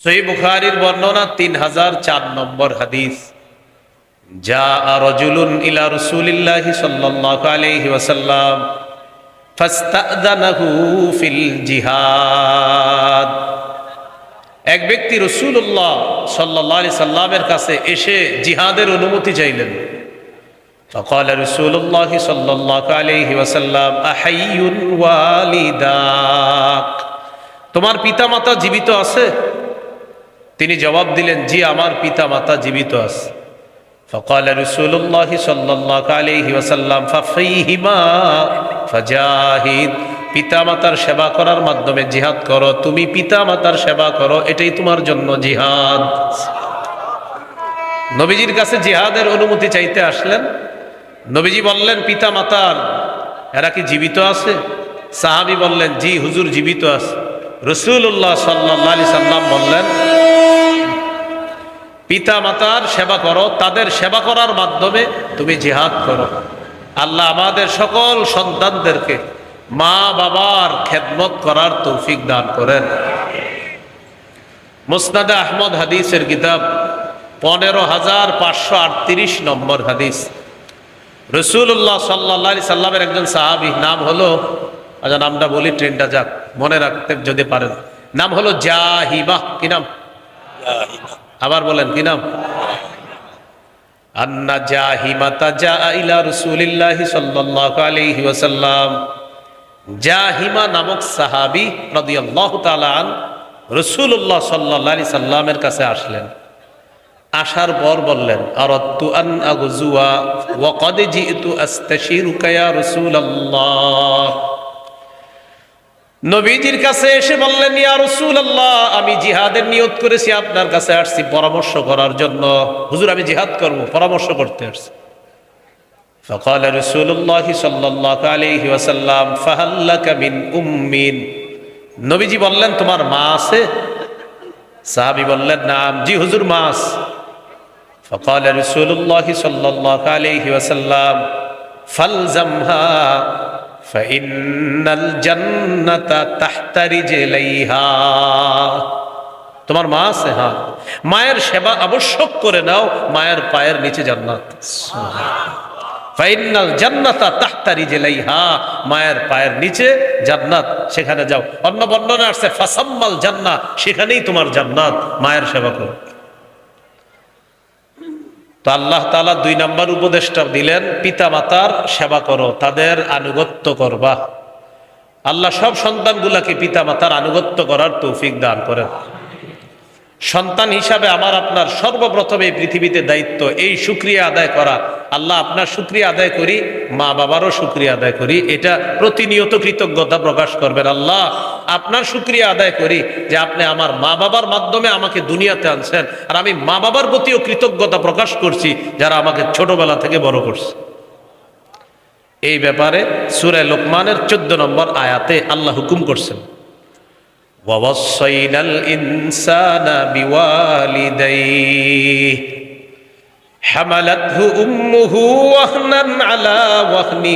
সহি বুখারির বর্ণনা তিন হাজার চার নম্বর হাদিস যা রজুলুন ইলা রসুলিল্লাহ সাল্লাল্লাহু আলাইহি ওয়াসাল্লাম ফাস্তাদানাহু ফিল জিহাদ এক ব্যক্তি রসুল্লাহ সাল্লাহ আলি সাল্লামের কাছে এসে জিহাদের অনুমতি চাইলেন فقال رسول الله صلى الله عليه وسلم أحي والداك তোমার পিতামাতা জীবিত আছে তিনি জবাব দিলেন জি আমার পিতামাতা জীবিত আছে فقال رسول الله صلى الله عليه وسلم ففيهما فجاهد পিতামাতার সেবা করার মাধ্যমে জিহাদ করো তুমি পিতামাতার সেবা করো এটাই তোমার জন্য জিহাদ নবীজির কাছে জিহাদের অনুমতি চাইতে আসলেন নবীজি বললেন পিতা মাতার এরা কি জীবিত আছে সাহাবি বললেন জি হুজুর জীবিত আছে রসুল্লাহ সাল্লি সাল্লাম বললেন পিতা মাতার সেবা করো, তাদের সেবা করার মাধ্যমে তুমি জিহাদ করো। আল্লাহ আমাদের সকল সন্তানদেরকে মা বাবার খেদমত করার তৌফিক দান করেন। মুসনাদে আহমদ হাদিসের কিতাব পনেরো হাজার পাঁচশো আটত্রিশ নম্বর হাদিস। রসুল্লাহ সাল্লা সাল্লামের একজন সাহাবি, নাম হলো আচ্ছা নামটা বলি, ট্রেনটা যাক, মনে রাখতে যদি পারেন। নাম হলো জাহিবা, কি নাম? আবার বলেন, কি নাম? আন্না জাহিমাতা জা ইলা রসুলিল্লাহ সাল্লাল্লাহু আলাইহি ওয়াসাল্লাম। জাহিমা নামক সাহাবি রাদিয়াল্লাহু তাআলা আন রাসূলুল্লাহ সাল্লাল্লাহু আলাইহি সাল্লামের কাছে আসলেন। আসার পর বললেন, আরাদতু আন আগজুয়া ওয়া ক্বাদ জিতু আস্তাশিরুকা ইয়া রাসূলুল্লাহ। নবীজির কাছে এসে বললেন ইয়া রাসূলুল্লাহ আমি জিহাদের নিয়ত করেছি আপনার কাছে আসছি পরামর্শ করার জন্য হুজুর আমি জিহাদ করব পরামর্শ করতে আসছি فقال رسول الله صلى الله عليه وسلم فهل لك من أم নবীজি বললেন তোমার মা আছে সাহাবী বললেন নাম জি হুজুর মা আছে فقال رسول الله صلى الله عليه وسلم فالزمها তোমার মা আছে হ্যাঁ মায়ের সেবা আবশ্যক করে নাও, মায়ের পায়ের নিচে জান্নাত। তাহতারি হা মায়ের পায়ের নিচে জান্নাত, সেখানে যাও। অন্য বর্ণনা আসছে, ফাসাম্মাল জান্নাত সেখানেই তোমার জান্নাত, মায়ের সেবা করো। তো আল্লাহ তালা দুই নম্বর উপদেশটা দিলেন পিতা মাতার সেবা করো, তাদের আনুগত্য করবা। আল্লাহ সব সন্তানগুলাকে পিতা মাতার আনুগত্য করার তৌফিক দান করেন। সন্তান হিসাবে আমার আপনার সর্বপ্রথম এই পৃথিবীতে দায়িত্ব, এই সুক্রিয়া আদায় করা। আল্লাহ আপনার সুক্রিয়া আদায় করি, মা বাবারও সুক্রিয়া আদায় করি। এটা প্রতিনিয়ত কৃতজ্ঞতা প্রকাশ করবেন আল্লাহ। আপনার সুক্রিয়া আদায় করি যে আপনি আমার মা বাবার মাধ্যমে আমাকে দুনিয়াতে আনছেন। আর আমি মা বাবার প্রতিও কৃতজ্ঞতা প্রকাশ করছি, যারা আমাকে ছোটবেলা থেকে বড় করছে। এই ব্যাপারে সুরে লোকমানের চোদ্দ নম্বর আয়াতে আল্লাহ হুকুম করছেন। ووصينا الإنسان بوالديه حملته أمه وهنا على وهن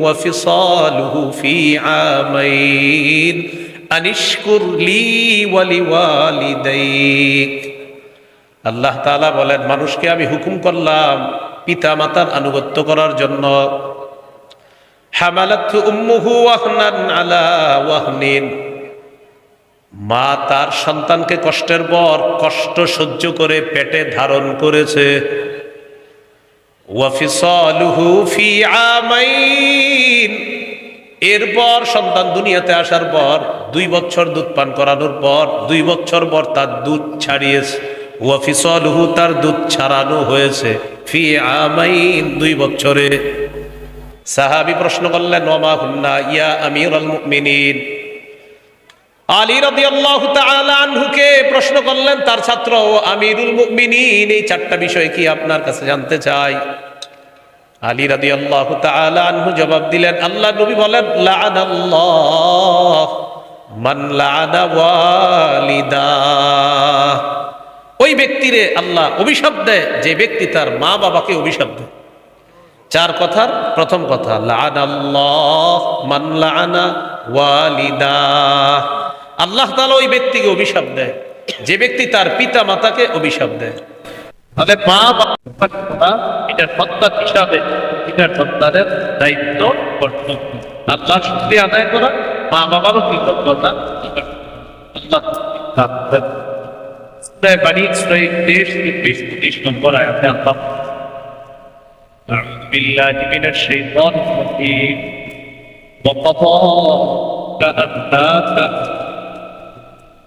وفصاله في عامين أن اشكر لي ولوالديك আল্লাহ তাআলা বলেন মানুষকে আমি হুকুম করলাম পিতা মাতার আনুগত্য করার জন্য হামালাতহু উম্মুহু ওয়াহনান আলা ওয়াহনিন মা তার সন্তানকে কষ্টের পর কষ্ট সহ্য করে পেটে ধারণ করেছে। এরপর সন্তান দুনিয়াতে আসার পর দুই বছর দুধ পান করানোর পর দুই বছর পর তার দুধ ছাড়িয়েছে। ওয়াফিসালুহু তার দুধ ছাড়ানো হয়েছে। ফি আমাইন দুই বছরে। সাহাবি প্রশ্ন করলেন ওমা হুন্না ইয়া আমিরুল মুমিনিন? আলী রাদিয়াল্লাহু আনহুকে প্রশ্ন করলেন, তার ছাত্র আমিরুল মুমিনিন, এই চারটা বিষয় কি আপনার কাছে জানতে চাই? আনহু জবাব দিলেন, আল্লাহ নবী বলেন ওই ব্যক্তিরে আল্লাহ অভিশাপ দেয়, যে ব্যক্তি তার মা বাবাকে অভিশাপ দেয়। চার কথার প্রথম কথা মান লাআনা ওয়ালিদা। আল্লাহ তালা ওই ব্যক্তিকে অভিশাপ দেয় যে ব্যক্তি তার পিতা মাতাকে অভিশাপ দেয় তাহলে মা বাবা করা এটা সন্তান হিসাবে এটার সন্তানের দায়িত্ব কর্তব্য আল্লাহ শুক্রিয়া আদায় করা মা বাবারও কৃতজ্ঞতা আল্লাহ থাকবেন সূরা বানী ইসরাঈল দেশ বিশ তিরিশ নম্বর আয়াতে আল্লাহ أعوذ بالله من الشيطان الرجيم وقضى ألا إلا إياه وبالوالدين إحسانا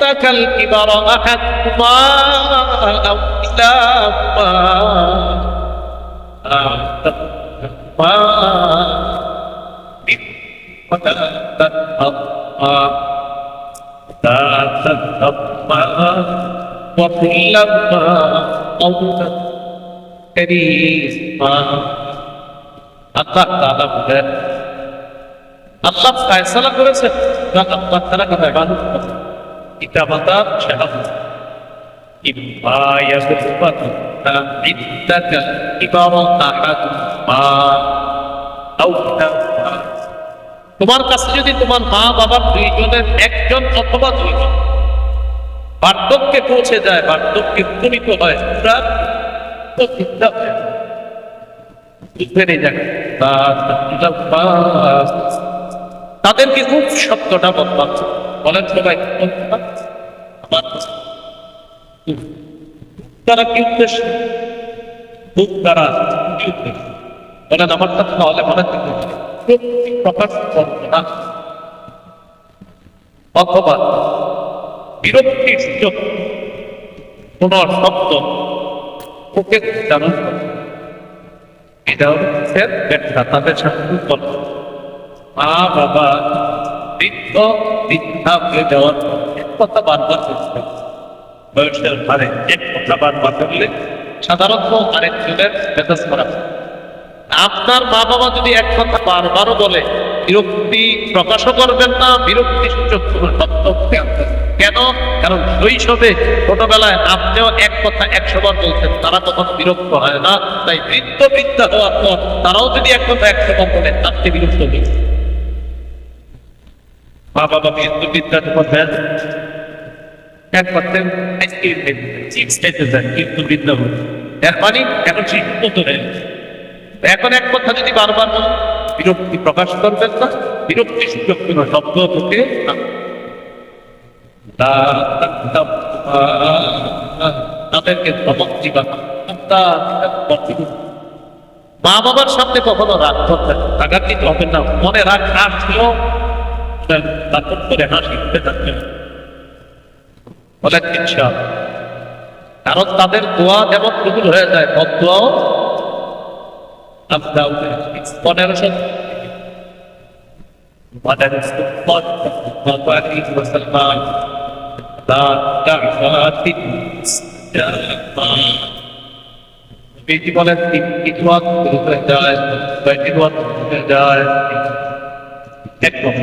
عندك الكبر أحدهما أو كلاهما ولا تنهضما لا تنهضما وقل لهما قولا كريما আল্লাহ তাআলা বলেন আল্লাহ ফয়সালা করেছেন আল্লাহ তাআলা কথা ইবাদত করো পিতা মাতা সেবা করো إما يبلغن عندك الكبر أحدهما أو كلاهما তোমার কাছে যদি তোমার মা বাবার দুইজনের একজন অথবা দুইজন বার্ধক্যে পৌঁছে যায় বার্ধক্যে উপনীত হয় পুরা তো চিন্তা হয় বুঝতে নেই যাক তাদেরকে খুব শব্দটা বদলাম বলেন সবাই। আমার তারা কি উদ্দেশ্য খুব তারা কি উদ্দেশ্য বলেন আমারটা তাহলে মনে থেকে প্রকাশ করব না। অথবা বিরক্তির সুযোগ কোন শব্দ ওকে করে এটা হচ্ছে ব্যাখ্যা। তাদের সাথে মা বাবা বৃদ্ধ হয়ে যাওয়ার এক কথা বারবার করতে বয়সের ভারে এক কথা বারবার করলে সাধারণত করা আপনার মা বাবা যদি এক কথা বারবারও বলে, বিরক্তি প্রকাশও করবেন না, বিরক্তি সূচক কোনো কারণ শৈশবে ছোটবেলায় আপনিও এক কথা একশো বার বলছেন তারা কখনো বিরক্ত হয় না। তাই বৃদ্ধ বৃদ্ধা হওয়ার পর তারাও যদি এক কথা একশো বার বলে আপনি বিরক্ত নেই মা বাবা বৃদ্ধ বৃদ্ধা যখন এক আইসক্রিম চিপস খেতে দেন বৃদ্ধ বৃদ্ধা এর মানে এখন শিক্ষিত। এখন এক কথা যদি বারবার বিরক্তি প্রকাশ করবেন না, বিরক্তি সুযোগ কোনো শব্দ থেকে তাদেরকে মা বাবার সামনে কখনো রাগ করবেন। রাগান্বিত হবেন না। মনে রাগ আসলেও তারপর করে হাসিতে থাকবেন বলেন ইনশাআল্লাহ। কারণ তাদের দোয়া যেমন কবুল হয়ে যায় বদ দোয়াও আপনার পনেরোশো وعلى الاستغفار صلى الله عليه وسلم لا تعفات বেটি বলেন তিনটি দোয়া কবুল হয়ে যায় কয়টি দোয়া কবুল হয়ে যায় একদম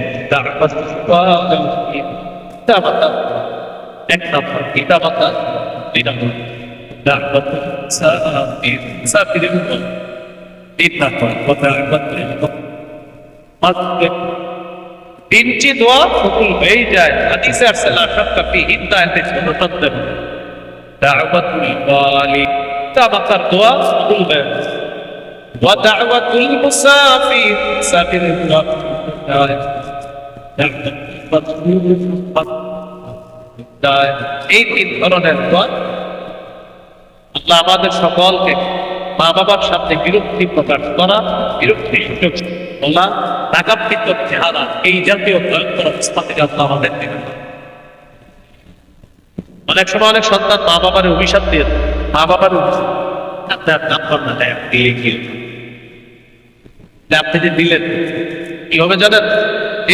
এক নম্বর পিতা মাতা দুই নম্বর সাফিরের তিন নম্বর কথা তিনটি দোয়া কবুল হয়ে যায় হাদিসে আসছে লা শাক্কা ফি হিদায়াতে সুন্নাতাত দাওয়াতুল ওয়ালি তাবাকার দোয়া কবুল হয়ে ওয়া দাওয়াতুল মুসাফির মুসাফিরের দোয়া এই তিন ধরনের দোয়া আল্লাহ আমাদের সকলকে মা বাবার সামনে বিরক্তি প্রকাশ করা, বিরক্তি চেহারা এই জাতীয় ভয়ঙ্কর আল্লাহ আমাদের অনেক সময় অনেক সন্তান মা বাবার অভিশাপ দিয়ে মা বাবার অভিশাপ। আপনি আর নাম্বার না দিয়ে গিয়ে আপনি যে দিলেন কি হবে জানেন?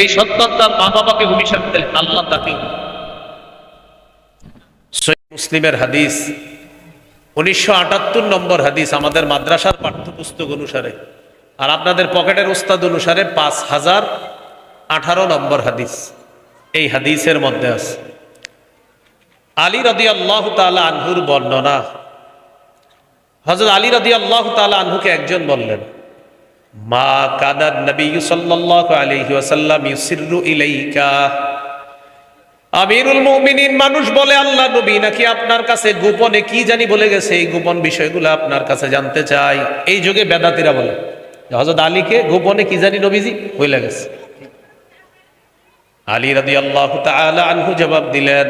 এই সন্তান তার মা বাবাকে অভিশাপ দিলে আল্লাহ তাকে। মুসলিমের হাদিস, উনিশশো আটাত্তর নম্বর হাদিস আমাদের মাদ্রাসার পাঠ্যপুস্তক অনুসারে, আর আপনাদের পকেটের উস্তাদ অনুসারে পাঁচ হাজার আঠারো নম্বর হাদিস, এই হাদিসের মধ্যে আছে। আলী রদি আল্লাহ তালা আনহুর বর্ণনা। হজরত আলী রদি আল্লাহ তালা আনহুকে একজন বললেন মা কাদার নবী সাল্লাল্লাহু আলাইহি ওয়াসাল্লাম ইউসিররু ইলাইকা। আমিরুল মুমিনিন মানুষ বলে, আল্লাহ নবী নাকি আপনার কাছে গোপনে কি জানি বলে গেছে, এই গোপন বিষয়গুলো আপনার কাছে জানতে চাই। এই যুগে বেদাতিরা বলে হজরত আলীকে গোপনে কি জানি নবীজি বলে গেছে। আলী রাদি আল্লাহ আনহু জবাব দিলেন,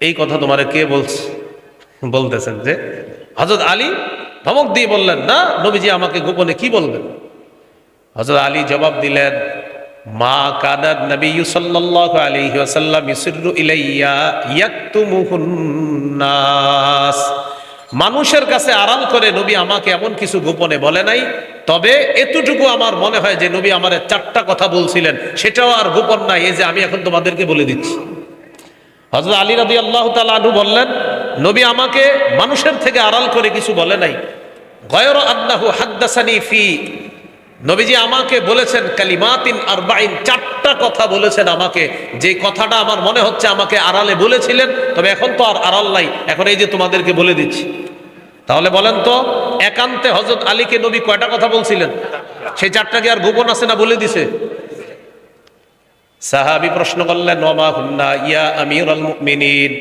এই কথা তোমারে কে বলছে, বলতেছেন যে হজরত আলী ধমক দিয়ে বললেন, না, নবীজি আমাকে গোপনে কি বলবেন? হজরত আলী জবাব দিলেন, মা কাদার নবী সাল্লাল্লাহু আলাইহি ওয়াসাল্লাম ইসরু ইলাইয়া ইয়াকতুমুহুন নাস মানুষের কাছে আড়াল করে নবী আমাকে এমন কিছু গোপনে বলে নাই, তবে এতটুকু আমার মনে হয় যে নবী আমার চারটা কথা বলছিলেন, সেটাও আর গোপন নাই, এই যে আমি এখন তোমাদেরকে বলে দিচ্ছি। হজরত আলী রাদি আল্লাহ তালু বললেন, নবী আমাকে মানুষের থেকে আড়াল করে কিছু বলে নাই। গয়র আল্লাহু হাদ্দাসানি ফি। নবীজি আমাকে বলেছেন, কালিমাতিন আরবাইন, চারটা কথা বলেছেন আমাকে। যে কথাটা আমার মনে হচ্ছে আমাকে আড়ালে বলেছিলেন, তবে এখন তো আর আড়াল নাই। এখন এই যে তোমাদেরকে বলে দিচ্ছি। তাহলে বলেন তো, একান্তে হজরত আলীকে নবী কয়টা কথা বলছিলেন? সেই চারটা কি আর গোপন আছে না বলে দিছে? সাহাবি প্রশ্ন করলেন, ওমা হুন্না ইয়া আমিরুল মুমিনিন?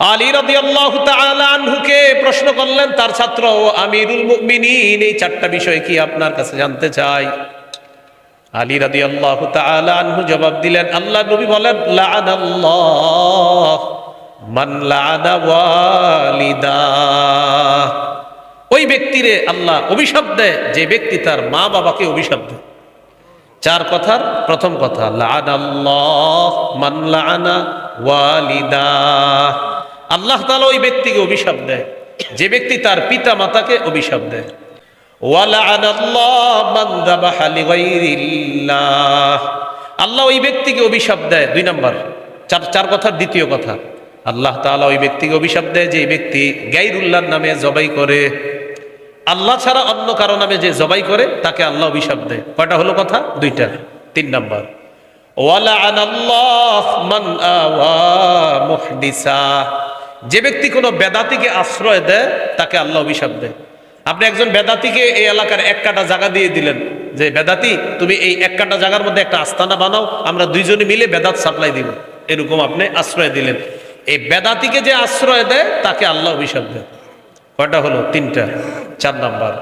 আলী রাদিয়াল্লাহু তাআলা আনহুকে প্রশ্ন করলেন, তার ছাত্র আমিরুল মুমিনিন, এই চারটা বিষয় কি আপনার কাছে জানতে চাই? আলী রাদিয়াল্লাহু তাআলা আনহু জবাব দিলেন, আল্লাহ নবী বলেন, লাআনাল্লাহ, মান লাআনা ওয়ালিদা। ওই ব্যক্তিরে আল্লাহ অভিশাপ দেয়, যে ব্যক্তি তার মা বাবাকে অভিশাপ দেয়। চার কথার প্রথম কথা ওয়ালিদা আল্লাহ তাআলা ওই ব্যক্তিকে অভিশাপ দেয়, যে ব্যক্তি তার পিতা মাতাকে অভিশাপ দেয়। আল্লাহ ওই ব্যক্তিকে অভিশাপ দেয়, দুই নাম্বার, চার চার কথার দ্বিতীয় কথা। আল্লাহ তাআলা ওই ব্যক্তিকে অভিশাপ দেয় যে ব্যক্তি গাইরুল্লাহর নামে জবাই করে। আল্লাহ ছাড়া অন্য কারও নামে যে জবাই করে, তাকে আল্লাহ অভিশাপ দেয়। কয়টা হলো কথা? দুইটা। তিন নাম্বার। যে ব্যক্তি কোনো বেদাতিকে আশ্রয় দেয়, তাকে আল্লাহ অভিশাপ দেয়। আপনি একজন বেদাতিকে এই এলাকার এক কাটা জায়গা দিয়ে দিলেন যে, বেদাতি, তুমি এই এক কাটা জায়গার মধ্যে একটা আস্তানা বানাও, আমরা দুইজনে মিলে বেদাত সাপ্লাই দিব। এরকম আপনি আশ্রয় দিলেন। এই বেদাতিকে যে আশ্রয় দেয়, তাকে আল্লাহ অভিশাপ দেয়। কয়টা হলো? তিনটা। চার নাম্বার।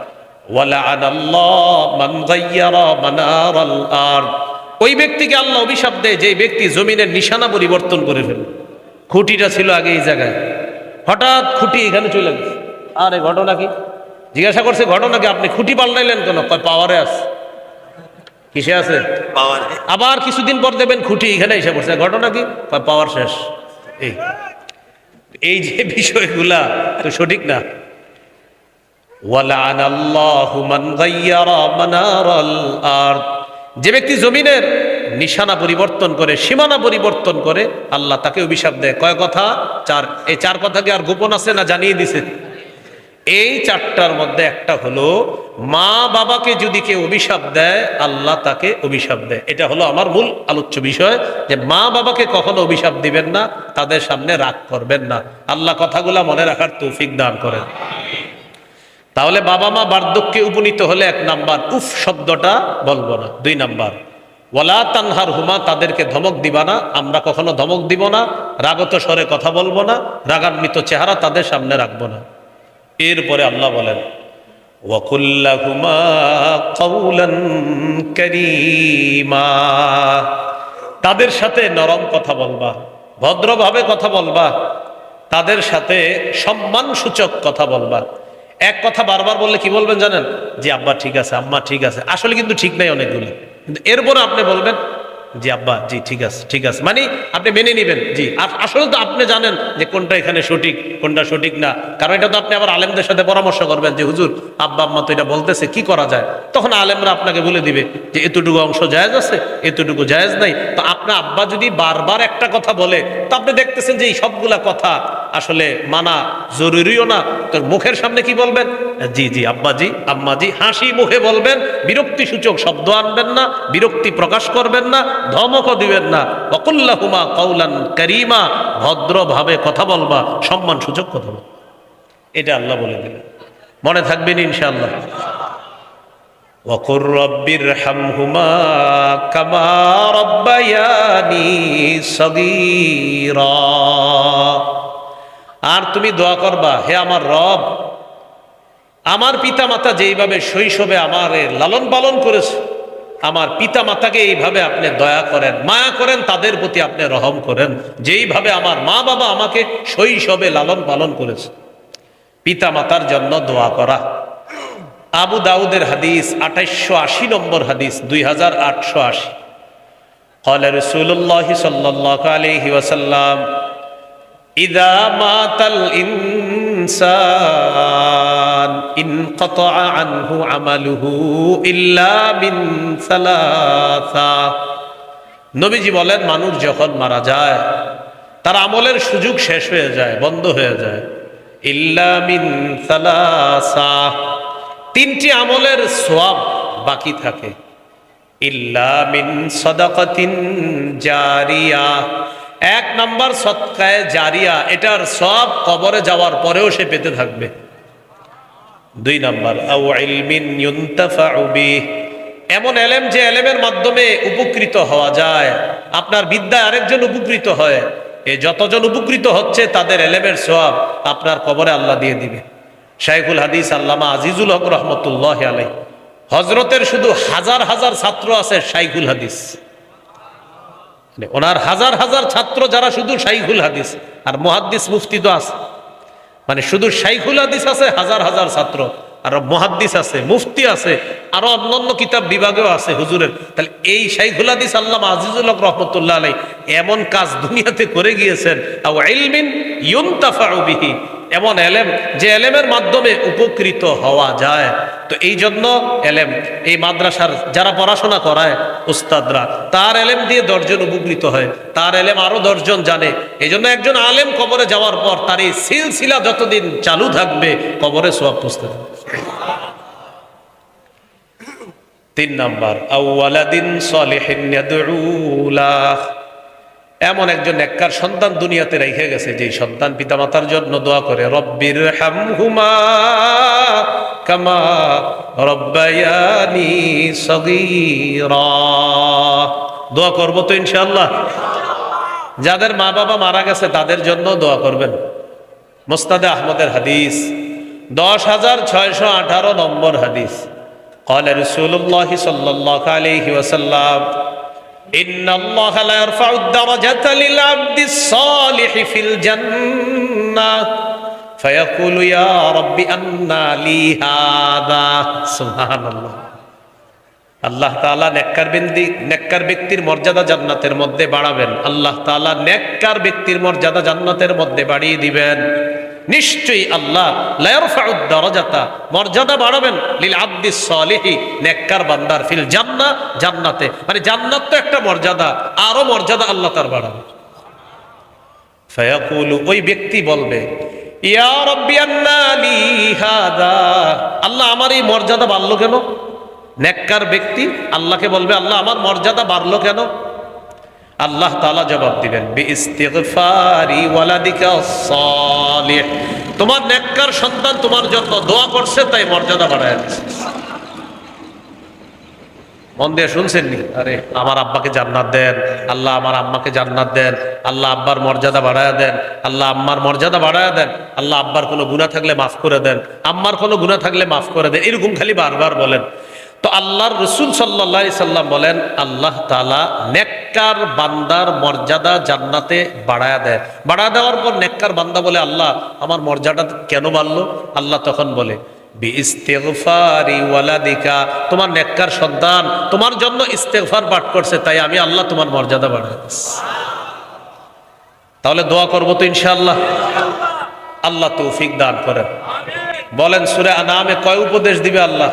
ওই ব্যক্তিকে আল্লাহ অভিশাপ দেয় যে ব্যক্তি জমিনের নিশানা পরিবর্তন করে ফেলে। খুঁটিটা ছিল আগে এই জায়গায়। হঠাৎ খুঁটি এখানে চলে গেছে। আরে ঘটনা কি? জিজ্ঞাসা করছে ঘটনা কি? আপনি খুঁটি পাল্টাইলেন কেন? কয় পাওয়ারে আছে কিসে আছে? আবার কিছুদিন পর দেবেন খুঁটি এখানে এসে পড়ছে। ঘটনা কি? পাওয়ার শেষ। এই। এই যে বিষয়গুলা তো সঠিক না। আল্লাহু যে ব্যক্তি জমিনের নিশানা পরিবর্তন করে, সীমানা পরিবর্তন করে, আল্লাহ তাকে অভিশাপ দেয়। কয় কথা? চার, এই চার কথা কি আর গোপন আছে না জানিয়ে দিছে? এই চারটার মধ্যে একটা হলো, মা বাবাকে যদি কেউ অভিশাপ দেয়, আল্লাহ তাকে অভিশাপ দেয়। এটা হলো আমার মূল আলোচ্য বিষয় যে মা বাবাকে কখনো অভিশাপ দিবেন না, তাদের সামনে রাগ করবেন না। আল্লাহ কথাগুলা মনে রাখার তৌফিক দান করেন। তাহলে বাবা মা বার্ধক্যে উপনীত হলে এক নাম্বার। উফ, শব্দটা বলব না। দুই নাম্বার। ওয়ালা তানহার হুমা তাদেরকে ধমক দিবা না। আমরা কখনো ধমক দিব না। রাগত স্বরে কথা বলব না। রাগান্বিত চেহারা তাদের সামনে রাখব না। এরপরে আল্লাহ বলেন, ওয়াকুল্লাহুমা কওলান কারীমা। তাদের সাথে নরম কথা বলবা, ভদ্রভাবে কথা বলবা। তাদের সাথে সম্মান সূচক কথা বলবা। এক কথা বারবার বললে কি বলবেন জানেন? জি আব্বা ঠিক আছে, আম্মা ঠিক আছে। আসলে কিন্তু ঠিক নাই অনেকগুলো। কিন্তু এরপরে আপনি বলবেন জি আব্বা, জি, ঠিক আছে ঠিক আছে। মানে আপনি মেনে নেবেন, জি। আসলে তো আপনি জানেন যে কোনটা এখানে সঠিক, কোনটা সঠিক না। কারণ এটা তো আপনি আবার আলেমদের সাথে পরামর্শ করবেন যে, হুজুর, আব্বা, আম্মা তো এটা বলতেছে, কি করা যায়? তখন আলেমরা আপনাকে বলে দিবে যে, এতটুকু অংশ জায়েজ আছে, এতটুকু জায়েজ নাই। তো আপনার আব্বা যদি বারবার একটা কথা বলে, তো আপনি দেখতেছেন যে এই সবগুলা কথা আসলে মানা জরুরিও না তোর মুখের সামনে কি বলবেন জি জি আব্বাজি আম্মাজি হাসি মুখে বলবেন বিরক্তি সূচক শব্দ আনবেন না বিরক্তি প্রকাশ করবেন না ধমকও দিবেন না অকুল্লাহুমা কৌলান করিমা ভদ্রভাবে কথা বলবা সম্মান সূচক কথা বলবা এটা আল্লাহ বলে দিলেন মনে থাকবেন ইনশাআল্লাহ وقل رب ارحمهما كما ربياني صغيرا আর তুমি দোয়া করবা হে আমার রব আমার পিতা মাতা যেইভাবে শৈশবে আমার লালন পালন করেছে আমার পিতা মাতাকে এইভাবে আপনি দয়া করেন মায়া করেন তাদের প্রতি আপনি রহম করেন যেইভাবে আমার মা বাবা আমাকে শৈশবে লালন পালন করেছে পিতা মাতার জন্য দোয়া করা আবু দাউদের হাদিস আঠাইশশো আশি নম্বর হাদিস দুই হাজার আটশো আশি قال رسول الله صلى الله عليه وسلم إذا مات الإنسان انقطع عنه عمله إلا من ثلاثة নবীজি বলেন মানুষ যখন মারা যায় তার আমলের সুযোগ শেষ হয়ে যায় বন্ধ হয়ে যায় ইল্লা মিন সালাসা তিনটি আমলের সোয়াব বাকি থাকে ইল্লা মিন সদাকাতিন জারিয়া এক নাম্বার সৎকায় জারিয়া, এটার সব কবরে যাওয়ার পরেও সে পেতে থাকবে। দুই নাম্বার এমন এলেম যে এলেমের মাধ্যমে উপকৃত হওয়া যায়। আপনার বিদ্যায় আরেকজন উপকৃত হয়, এ যতজন উপকৃত হচ্ছে তাদের এলেমের সব আপনার কবরে আল্লাহ দিয়ে দিবে। শাইখুল হাদিস আল্লামা আজিজুল হক রহমতুল্লাহ আলাই হজরতের শুধু হাজার হাজার ছাত্র আছে শাইখুল হাদিস। মানে ওনার হাজার হাজার ছাত্র যারা শুধু শাইখুল হাদিস, আর মহাদ্দিস মুফতি তো আছে। মানে শুধু শাইখুল হাদিস আছে, হাজার হাজার ছাত্র, আর মহাদ্দিস আছে, মুফতি আছে, আরও অন্যান্য কিতাব বিভাগেও আছে হুজুরের। তাহলে এই শাইখুল হাদিস আল্লাহ আজিজুল হক রহমতুল্লাহ আলাই এমন কাজ দুনিয়াতে করে গিয়েছেন আও এমন এলেম, যে এলেমের মাধ্যমে উপকৃত হওয়া যায়। তো এই জন্য এলেম, এই মাদ্রাসার যারা পড়াশোনা করায় উস্তাদরা, তার এলেম দিয়ে দশজন উপকৃত হয়, তার এলেম আরও দশজন জানে। এই জন্য একজন আলেম কবরে যাওয়ার পর তার এই সিলসিলা যতদিন চালু থাকবে, কবরে সব পুষতে তিন নাম্বার, আউওয়ালাদিন সলিহিন এমন একজন নেককার সন্তান দুনিয়াতে রেখে গেছে যে সন্তান পিতামাতার জন্য দোয়া করে রব্বির হামহুমা কামা রব্বায়ানি সগীরা দোয়া করব তো ইনশাআল্লাহ যাদের মা বাবা মারা গেছে তাদের জন্য দোয়া করবেন মোস্তাদে আহমদের হাদিস দশ হাজার ছয়শো আঠারো নম্বর হাদিস قال رسول الله صلى الله عليه وسلم إن الله لا يرفع الدرجة للعبد الصالح في الجنة فيقول يا رب أنى لي هذا سبحان الله আল্লাহ তাআলা নেককার ব্যক্তি নেককার ব্যক্তির মর্যাদা জান্নাতের মধ্যে বাড়াবেন আল্লাহ তাআলা নেককার ব্যক্তির মর্যাদা জান্নাতের মধ্যে বাড়িয়ে দিবেন নিশ্চয়ই আল্লাহ লায়ারফাউদ দারাজাতা, মর্যাদা বাড়াবেন, লিল আব্দিস সালিহি, নেককার বান্দার, ফিল জান্না, জান্নাতে। মানে জান্নাত তো একটা মর্যাদা, আরও মর্যাদা আল্লাহ তার বাড়াবে। ফায়াকুলু, ওই ব্যক্তি বলবে, ইয়া রাব্বি আন্না লি হাদা। আল্লাহ আমার এই মর্যাদা বাড়লো কেন? নেককার ব্যক্তি, আল্লাহকে বলবে, আল্লাহ আমার মর্যাদা বাড়লো কেন? আল্লাহ তাআলা জবাব দিবেন তোমার নেককার সন্তান তোমার জন্য দোয়া করছে, তাই মর্যাদা বাড়ায় মন দিয়ে শুনছেন নি? আরে, আমার আব্বাকে জান্নাত দেন, আল্লাহ আমার আম্মাকে জান্নাত দেন, আল্লাহ আব্বার মর্যাদা বাড়ায় দেন, আল্লাহ আম্মার মর্যাদা বাড়ায় দেন, আল্লাহ আব্বার কোনো গুণা থাকলে মাফ করে দেন, আম্মার কোনো গুণা থাকলে মাফ করে দেন, এরকম খালি বারবার বলেন। তো আল্লাহর রসুল সাল্লাহ সাল্লাম বলেন, আল্লাহ তালা নেককার বান্দার মর্যাদা জান্নাতে বাড়ায়া দেয়। বাড়া দেওয়ার পর নেককার বান্দা বলে, আল্লাহ, আমার মর্যাদা কেন বাড়লো? আল্লাহ তখন বলে তোমার নেককার সন্তান তোমার জন্য ইস্তেগফার পাঠ করছে, তাই আমি আল্লাহ তোমার মর্যাদা বাড়াই তাহলে দোয়া করব তো ইনশাআল্লাহ। আল্লাহ তৌফিক দান করেন। বলেন, সুরে নামে কয় উপদেশ দিবে আল্লাহ?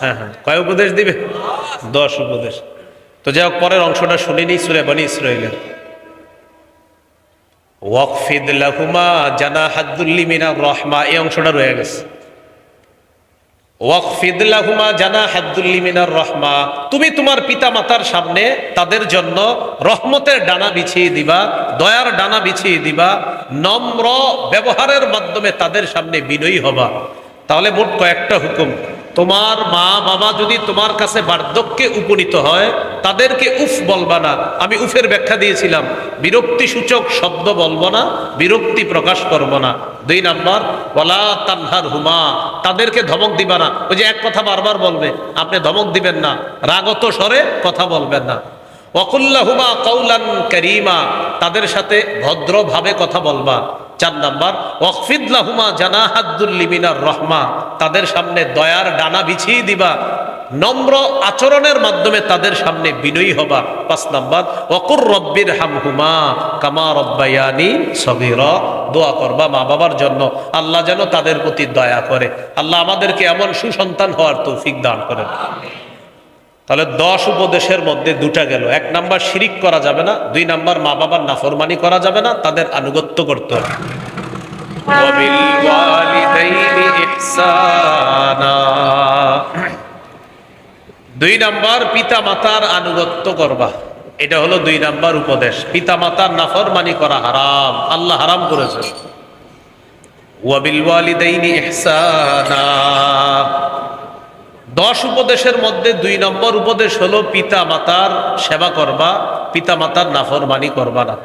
হ্যাঁ হ্যাঁ। কয় উপদেশ দিবে? দশ উপদেশ। তো যাই পরের অংশটা শুনিনি, সুরে বানি ইসরাইলের ওয়াকফিদ লাহুমা জানা হাদ্দুল্লি মিনার রহমা, এই অংশটা রয়ে গেছে। ওয়াকফিদ লাহুমা জানা হাদ্দুল্লি মিনার রহমা, তুমি তোমার পিতা মাতার সামনে তাদের জন্য রহমতের ডানা বিছিয়ে দিবা, দয়ার ডানা বিছিয়ে দিবা, নম্র ব্যবহারের মাধ্যমে তাদের সামনে বিনয়ী হবা। তাহলে মোট কয়েকটা হুকুম। তোমার মা, বাবা যদি তোমার কাছে বার্ধক্যে উপনীত হয়, তাদেরকে উফ বলবা না। আমি উফের ব্যাখ্যা দিয়েছিলাম। বিরক্তি সূচক শব্দ বলব না, বিরক্তি প্রকাশ করব না। দুই নাম্বার বলা তানহার হুমা তাদেরকে ধমক দিবা না। ওই যে এক কথা বারবার বলবে, আপনি ধমক দিবেন না। রাগত স্বরে কথা বলবেন না। ওকুল্লাহুমা কৌলান করিমা, তাদের সাথে ভদ্রভাবে কথা বলবা। চার নাম্বার ওয়াকফিদলাহুমা জানাহাদ্দুল্লিমিনার রহমা, তাদের সামনে দয়ার ডানা বিছিয়ে দিবা। নম্র আচরণের মাধ্যমে তাদের সামনে বিনয়ী হবা। পাঁচ নাম্বার অকুর রব্বির হামহুমা, কামা রব্বায়ানি সগির, দোয়া করবা মা বাবার জন্য। আল্লাহ যেন তাদের প্রতি দয়া করে। আল্লাহ আমাদেরকে এমন সুসন্তান হওয়ার তৌফিক দান করেন। তাহলে দশ উপদেশের মধ্যে দুটা গেল। এক নাম্বার শিরিক করা যাবে না দুই নাম্বার মা বাবার নাফরমানি করা যাবে না তাদের আনুগত্য করতে হবে। দুই নাম্বার পিতা মাতার আনুগত্য করবা। এটা হলো দুই নাম্বার উপদেশ। পিতা মাতার নাফরমানি করা হারাম আল্লাহ হারাম করেছেন। ওয়াবিল ওয়ালিদাইনি ইহসানা। দশ উপদেশের মধ্যে দুই নম্বর উপদেশ হলো পিতা মাতার সেবা করবা পিতা মাতার নাফরমানি করবা না।